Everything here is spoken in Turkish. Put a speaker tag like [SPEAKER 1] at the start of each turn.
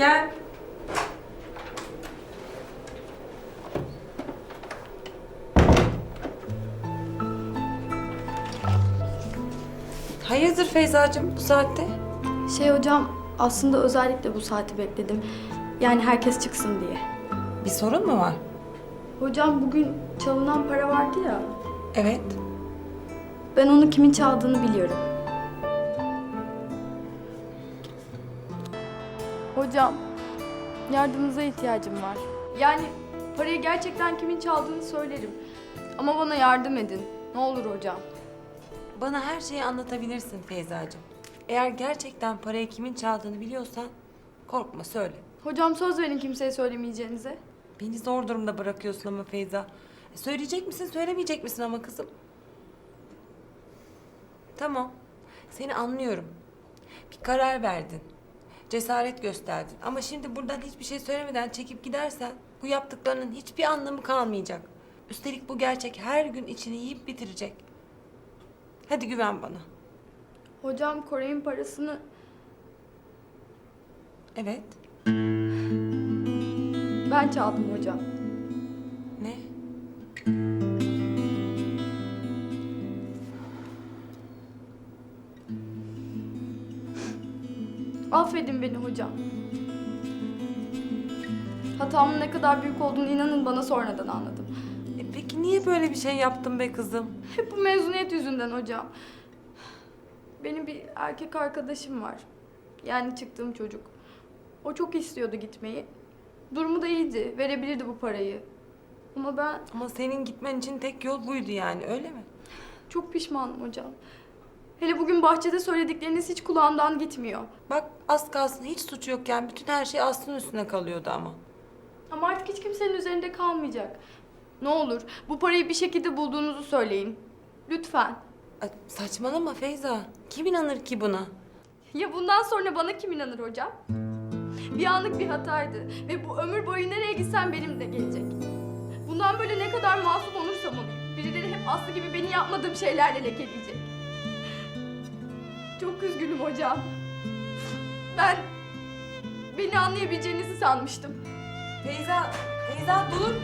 [SPEAKER 1] Gel. Hayırdır Feyza'cığım bu saatte?
[SPEAKER 2] Şey hocam aslında özellikle bu saati bekledim. Yani herkes çıksın diye.
[SPEAKER 1] Bir sorun mu var?
[SPEAKER 2] Hocam bugün çalınan para vardı ya.
[SPEAKER 1] Evet.
[SPEAKER 2] Ben onu kimin çaldığını biliyorum. Hocam, yardımınıza ihtiyacım var. Yani parayı gerçekten kimin çaldığını söylerim. Ama bana yardım edin. Ne olur hocam.
[SPEAKER 1] Bana her şeyi anlatabilirsin Feyza'cığım. Eğer gerçekten parayı kimin çaldığını biliyorsan korkma söyle.
[SPEAKER 2] Hocam söz verin kimseye söylemeyeceğinize.
[SPEAKER 1] Beni zor durumda bırakıyorsun ama Feyza. E, söyleyecek misin söylemeyecek misin ama kızım? Tamam. Seni anlıyorum. Bir karar verdin. Cesaret gösterdin. Ama şimdi buradan hiçbir şey söylemeden çekip gidersen bu yaptıklarının hiçbir anlamı kalmayacak. Üstelik bu gerçek her gün içini yiyip bitirecek. Hadi güven bana.
[SPEAKER 2] Hocam Koray'ın parasını
[SPEAKER 1] Evet.
[SPEAKER 2] ben çaldım hocam.
[SPEAKER 1] Ne?
[SPEAKER 2] Affedin beni hocam. Hatamın ne kadar büyük olduğunu inanın bana sonradan anladım.
[SPEAKER 1] E, peki niye böyle bir şey yaptın be kızım?
[SPEAKER 2] Hep bu mezuniyet yüzünden hocam. Benim bir erkek arkadaşım var. Yani çıktığım çocuk. O çok istiyordu gitmeyi. Durumu da iyiydi. Verebilirdi bu parayı. Ama ben
[SPEAKER 1] Ama senin gitmen için tek yol buydu yani öyle mi?
[SPEAKER 2] çok pişmanım hocam. Hele bugün bahçede söyledikleriniz hiç kulağımdan gitmiyor.
[SPEAKER 1] Bak az kalsın hiç suç yokken bütün her şey Aslı'nın üstüne kalıyordu ama.
[SPEAKER 2] Ama artık hiç kimsenin üzerinde kalmayacak. Ne olur bu parayı bir şekilde bulduğunuzu söyleyin. Lütfen.
[SPEAKER 1] Ay, saçmalama Feyza. Kim inanır ki buna?
[SPEAKER 2] Ya bundan sonra bana kim inanır hocam? Bir anlık bir hataydı ve bu ömür boyu nereye gitsem benim de gelecek. Bundan böyle ne kadar masum olursam olayım. Birileri hep Aslı gibi beni yapmadığım şeylerle lekeleyecek. Çok üzgünüm hocam. Ben beni anlayabileceğinizi sanmıştım.
[SPEAKER 1] Feyza, Feyza dur.